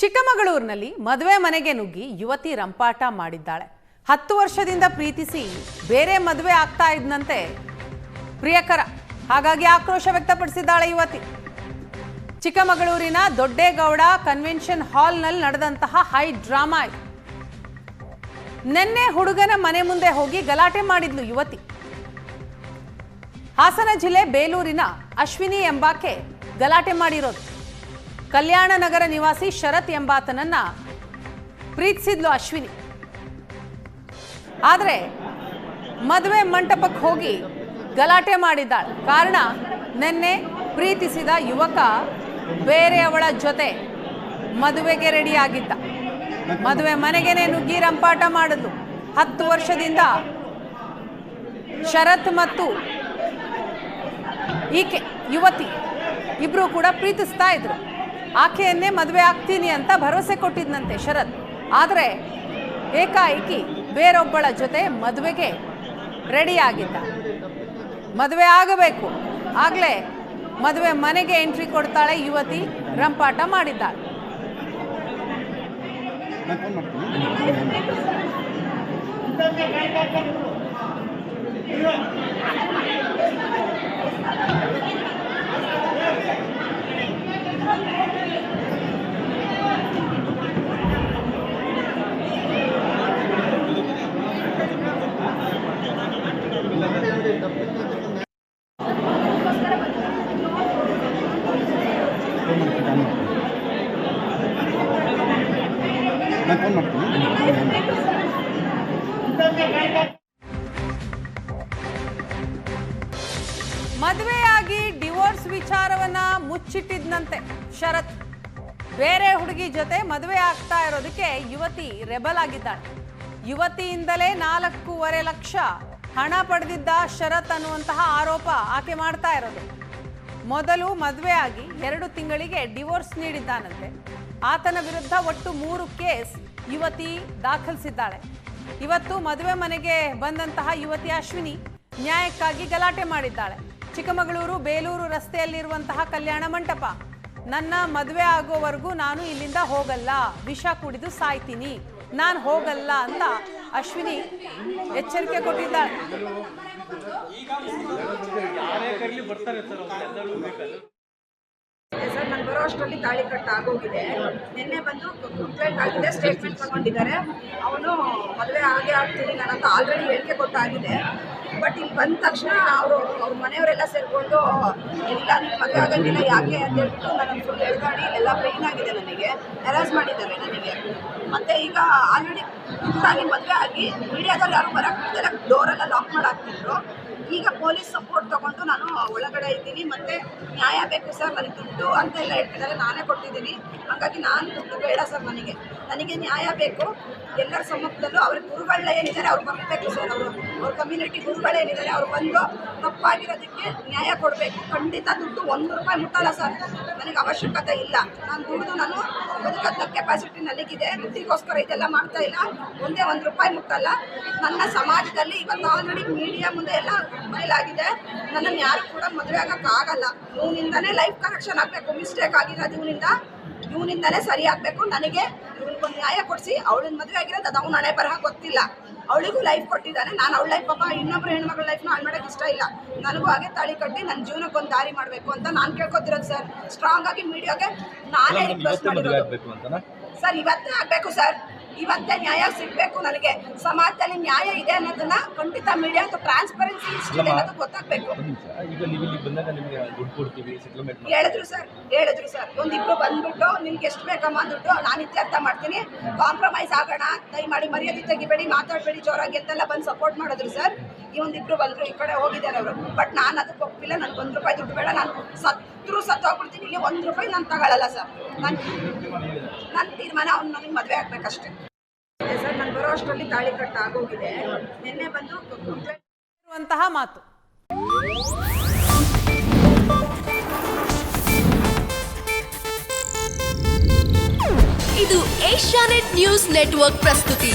ಚಿಕ್ಕಮಗಳೂರಿನಲ್ಲಿ ಮದುವೆ ಮನೆಗೆ ನುಗ್ಗಿ ಯುವತಿ ರಂಪಾಟ ಮಾಡಿದ್ದಾಳೆ. ಹತ್ತು ವರ್ಷದಿಂದ ಪ್ರೀತಿಸಿ ಬೇರೆ ಮದುವೆ ಆಗ್ತಾ ಇದ್ನಂತೆ ಪ್ರಿಯಕರ. ಹಾಗಾಗಿ ಆಕ್ರೋಶ ವ್ಯಕ್ತಪಡಿಸಿದ್ದಾಳೆ ಯುವತಿ. ಚಿಕ್ಕಮಗಳೂರಿನ ದೊಡ್ಡೇಗೌಡ ಕನ್ವೆನ್ಷನ್ ಹಾಲ್ನಲ್ಲಿ ನಡೆದಂತಹ ಹೈ ಡ್ರಾಮಾ ಇದು. ನಿನ್ನೆ ಹುಡುಗನ ಮನೆ ಮುಂದೆ ಹೋಗಿ ಗಲಾಟೆ ಮಾಡಿದ್ಲು ಯುವತಿ. ಹಾಸನ ಜಿಲ್ಲೆ ಬೇಲೂರಿನ ಅಶ್ವಿನಿ ಎಂಬಾಕೆ ಗಲಾಟೆ ಮಾಡಿರೋದು. ಕಲ್ಯಾಣ ನಗರ ನಿವಾಸಿ ಶರತ್ ಎಂಬಾತನನ್ನ ಪ್ರೀತಿಸಿದ್ಲು ಅಶ್ವಿನಿ. ಆದರೆ ಮದುವೆ ಮಂಟಪಕ್ಕೆ ಹೋಗಿ ಗಲಾಟೆ ಮಾಡಿದ್ದಾಳೆ. ಕಾರಣ ನಿನ್ನೆ ಪ್ರೀತಿಸಿದ ಯುವಕ ಬೇರೆಯವಳ ಜೊತೆ ಮದುವೆಗೆ ರೆಡಿಯಾಗಿದ್ದ ಮದುವೆ ಮನೆಗೇನೆ ನುಗ್ಗಿ ರಂಪಾಟ ಮಾಡಿದ್ಲು. ಹತ್ತು ವರ್ಷದಿಂದ ಶರತ್ ಮತ್ತು ಈಕೆ ಯುವತಿ ಇಬ್ರು ಕೂಡ ಪ್ರೀತಿಸ್ತಾ ಇದ್ರು. ಆಕೆಯನ್ನೇ ಮದುವೆ ಆಗ್ತೀನಿ ಅಂತ ಭರವಸೆ ಕೊಟ್ಟಿದ್ನಂತೆ ಶರತ್. ಆದರೆ ಏಕಾಏಕಿ ಬೇರೊಬ್ಬಳ ಜೊತೆ ಮದುವೆಗೆ ರೆಡಿ ಆಗಿದ್ದ. ಮದುವೆ ಆಗಬೇಕು. ಆಗಲೇ ಮದುವೆ ಮನೆಗೆ ಎಂಟ್ರಿ ಕೊಡ್ತಾಳೆ ಯುವತಿ, ರಂಪಾಟ ಮಾಡಿದ್ದಾಳೆ ನಾನು ಫೋನ್ ಡಿವೋರ್ಸ್ ವಿಚಾರವನ್ನ ಮುಚ್ಚಿಟ್ಟಿದ್ನಂತೆ ಶರತ್. ಬೇರೆ ಹುಡುಗಿ ಜೊತೆ ಮದುವೆ ಆಗ್ತಾ ಇರೋದಕ್ಕೆ ಯುವತಿ ರೆಬಲ್ ಆಗಿದ್ದಾಳೆ. ಯುವತಿಯಿಂದಲೇ ನಾಲ್ಕೂವರೆ ಲಕ್ಷ ಹಣ ಪಡೆದಿದ್ದ ಶರತ್ ಅನ್ನುವಂತಹ ಆರೋಪ ಆಕೆ ಮಾಡ್ತಾ ಇರೋದು. ಮೊದಲು ಮದುವೆ ಆಗಿ ಎರಡು ತಿಂಗಳಿಗೆ ಡಿವೋರ್ಸ್ ನೀಡಿದ್ದಾನಂತೆ. ಆತನ ವಿರುದ್ಧ ಒಟ್ಟು ಮೂರು ಕೇಸ್ ಯುವತಿ ದಾಖಲಿಸಿದ್ದಾಳೆ. ಇವತ್ತು ಮದುವೆ ಮನೆಗೆ ಬಂದಂತಹ ಯುವತಿ ಅಶ್ವಿನಿ ನ್ಯಾಯಕ್ಕಾಗಿ ಗಲಾಟೆ ಮಾಡಿದ್ದಾಳೆ. ಚಿಕ್ಕಮಗಳೂರು ಬೇಲೂರು ರಸ್ತೆಯಲ್ಲಿರುವಂತಹ ಕಲ್ಯಾಣ ಮಂಟಪ. ನನ್ನ ಮದುವೆ ಆಗೋವರೆಗೂ ನಾನು ಇಲ್ಲಿಂದ ಹೋಗಲ್ಲ. ವಿಷ ಕುಡಿದು ಸಾಯ್ತೀನಿ. ನಾನು ಹೋಗಲ್ಲ ಅಂತ ಅಶ್ವಿನಿ ಎಚ್ಚರಿಕೆ ಕೊಟ್ಟಿದ್ದಾಳೆ. ಸರ್, ನಾನು ಬರೋ ಅಷ್ಟರಲ್ಲಿ ತಾಳಿ ಕಟ್ ಆಗೋಗಿದೆ. ನಿನ್ನೆ ಬಂದು ಕಂಪ್ಲೇಂಟ್ ಆಗಿದೆ ಸ್ಟೇಟ್ಮೆಂಟ್ ತಗೊಂಡಿದ್ದಾರೆ. ಅವನು ಮದುವೆ ಆಗೇ ಆಗ್ತೀನಿ ನಾನು ಅಂತ ಆಲ್ರೆಡಿ ಹೇಳಿಕೆ ಕೊಟ್ಟಾಗಿದೆ. ಬಟ್ ಇಲ್ಲಿ ಬಂದ ತಕ್ಷಣ ಅವರು ಅವ್ರ ಮನೆಯವರೆಲ್ಲ ಸೇರಿಕೊಂಡು ಇಲ್ಲ ಮದುವೆ ಆಗಂಗಿಲ್ಲ, ಯಾಕೆ? ಅಂತ ಹೇಳ್ಬಿಟ್ಟು ನಾನು ಫುಲ್ ಎಳ್ದಾಡಿ ಎಲ್ಲ ಪೇಯ್ನ್ ಆಗಿದೆ ನನಗೆ. ಹೆರಾಸ್ ಮಾಡಿದ್ದಾರೆ ನನಗೆ. ಮತ್ತು ಈಗ ಆಲ್ರೆಡಿ ಮದುವೆ ಆಗಿ ಮೀಡಿಯಾದಲ್ಲಿ ಯಾರು ಡೋರ್ ಡೋರೆಲ್ಲ ಲಾಕ್ ಮಾಡಾಕ್ತಿದ್ರು. ಈಗ ಪೊಲೀಸ್ ಸಪೋರ್ಟ್ ತಗೊಂಡು ನಾನು ಒಳಗಡೆ ಇದ್ದೀನಿ, ಮತ್ತೆ ನ್ಯಾಯ ಬೇಕು ಸರ್ ನನಗೆ ದುಡ್ಡು ಅಂತ ಎಲ್ಲ ಹೇಳ್ತಿದ್ದಾರೆ, ನಾನೇ ಕೊಟ್ಟಿದ್ದೀನಿ. ಹಾಗಾಗಿ ನಾನು ದುಡ್ಡು ಬೇಡ ಸರ್ ನನಗೆ. ನನಗೆ ನ್ಯಾಯ ಬೇಕು. ಎಲ್ಲರ ಸಮ್ಮುಖದಲ್ಲೂ ಅವ್ರ ಗುರುಗಳನ್ನ ಏನಿದ್ದಾರೆ ಅವ್ರು ಬರಬೇಕು ಸರ್ ಅವರು. ಅವ್ರ ಕಮ್ಯುನಿಟಿ ಗುರುಗಳೇನಿದ್ದಾರೆ ಅವ್ರು ಬಂದು ತಪ್ಪಾಗಿರೋದಕ್ಕೆ ನ್ಯಾಯ ಕೊಡಬೇಕು. ಖಂಡಿತ ದುಡ್ಡು ಒಂದು ರೂಪಾಯಿ ಮುಟ್ಟಲ್ಲ ಸರ್. ನನಗೆ ಅವಶ್ಯಕತೆ ಇಲ್ಲ. ನಾನು ದುಡ್ಡು ನಾನು ಬದುಕಂತ ಕೆಪಾಸಿಟಿ ನನಗಿದೆ ವೃತ್ತಿಗೋಸ್ಕರ ಇದೆಲ್ಲ ಮಾಡ್ತಾ ಇಲ್ಲ. ಒಂದೇ ಒಂದು ರೂಪಾಯಿ ಮುಟ್ಟಲ್ಲ. ನನ್ನ ಸಮಾಜದಲ್ಲಿ ಇವತ್ತು ಆಲ್ರೆಡಿ ಮೀಡಿಯಾ ಮುಂದೆ ಎಲ್ಲ ಬಯಲಾಗಿದೆ ನನ್ನನ್ನು ಯಾರು ಕೂಡ ಮದುವೆ ಆಗೋಕ್ಕಾಗಲ್ಲ ಇವನಿಂದನೇ ಲೈಫ್ ಕರೆಕ್ಷನ್ ಆಗಬೇಕು. ಮಿಸ್ಟೇಕ್ ಆಗಿರೋದು ಇವನಿಂದ. ಇವನಿಂದನೇ ಸರಿ ಆಗಬೇಕು. ನನಗೆ ಇವನಿಗೊಂದು ನ್ಯಾಯ ಕೊಡಿಸಿ. ಅವಳನ್ನ ಮದುವೆ ಆಗಿರೋದು ಅದು ಅವ್ನ ಹಣೆ ಬರಹ ಗೊತ್ತಿಲ್ಲ. ಅವಳಿಗೂ ಲೈಫ್ ಕೊಟ್ಟಿದ್ದಾನೆ. ನಾನು ಅವಳ ಲೈಫ್ ಪಾಪ ಇನ್ನೊಬ್ರು ಹೆಣ್ಮಗಳ ಲೈಫ್ನ ಹಾಳು ಮಾಡೋಕೆ ಇಷ್ಟ ಇಲ್ಲ. ನನಗೂ ಹಾಗೆ ತಾಳಿ ಕಟ್ಟಿ ನನ್ನ ಜೀವನಕ್ಕೆ ಒಂದು ದಾರಿ ಮಾಡಬೇಕು ಅಂತ ನಾನು ಕೇಳ್ಕೊತಿರೋದು ಸರ್ ಸ್ಟ್ರಾಂಗ್ ಆಗಿ ಮೀಡಿಯಾಗೆ ನಾನೇ ರಿಕ್ವೆಸ್ಟ್ ಮಾಡಿರೋದು. ಸರ್ ಇವತ್ತೇ ಆಗಬೇಕು ಸರ್ ಇವತ್ತೇ ನ್ಯಾಯ ಸಿಗಬೇಕು ನನಗೆ. ಸಮಾಜದಲ್ಲಿ ನ್ಯಾಯ ಇದೆ ಅನ್ನೋದನ್ನ ಖಂಡಿತ ಮೀಡಿಯಾ ಅಥವಾ ಟ್ರಾನ್ಸ್ಪರೆನ್ಸಿ ಇಷ್ಟಿದೆ ಅನ್ನೋದು ಗೊತ್ತಾಗಬೇಕು. ಹೇಳಿದ್ರು ಸರ್ ಹೇಳಿದ್ರು ಸರ್. ಒಂದಿಬ್ರು ಬಂದ್ಬಿಟ್ಟು ನಿಮ್ಗೆ ಎಷ್ಟು ಬೇಕಮ್ಮ ದುಡ್ಡು? ನಾನು ಇತ್ಯರ್ಥ ಮಾಡ್ತೀನಿ. ಕಾಂಪ್ರಮೈಸ್ ಆಗೋಣ. ದಯಮಾಡಿ ಮರ್ಯಾದೆ ತೆಗಿಬೇಡಿ ಮಾತಾಡಬೇಡಿ ಜೋರಾಗಿ ಅಂತೆಲ್ಲ ಬಂದು ಸಪೋರ್ಟ್ ಮಾಡಿದ್ರು ಸರ್. ಈ ಒಂದಿಬ್ರು ಬಂದರು ಈ ಕಡೆ ಹೋಗಿದ್ದಾರೆ ಅವರು. ಬಟ್ ನಾನು ಅದಕ್ಕೆ ಒಪ್ಪಿಲ್ಲ. ನನಗೆ ಒಂದು ರೂಪಾಯಿ ದುಡ್ಡು ಬೇಡ. ನಾನು ಸತ್ರು ಸತ್ತೋಗ್ಬಿಡ್ತೀನಿ ಇಲ್ಲಿ ಒಂದು ರೂಪಾಯಿ ನಾನು ತಗೊಳ್ಳಲ್ಲ ಸರ್. ನಾನು ನನ್ನ ತೀರ್ಮಾನ ಅವ್ನು ನನಗೆ ಮದುವೆ ಆಗ್ಬೇಕಷ್ಟೇ. ಸರ್ ನಾನು ಬರೋ ಅಷ್ಟರಲ್ಲಿ ತಾಳಿ ಕಟ್ಟ ಆಗೋಗಿದೆ. ನಿನ್ನೆ ಬಂದು ಕಂಪ್ಲೇಂಟ್ ಇರುವಂತಹ ಮಾತು. ಇದು ಏಷ್ಯಾನೆಟ್ ನ್ಯೂಸ್ ನೆಟ್ವರ್ಕ್ ಪ್ರಸ್ತುತಿ.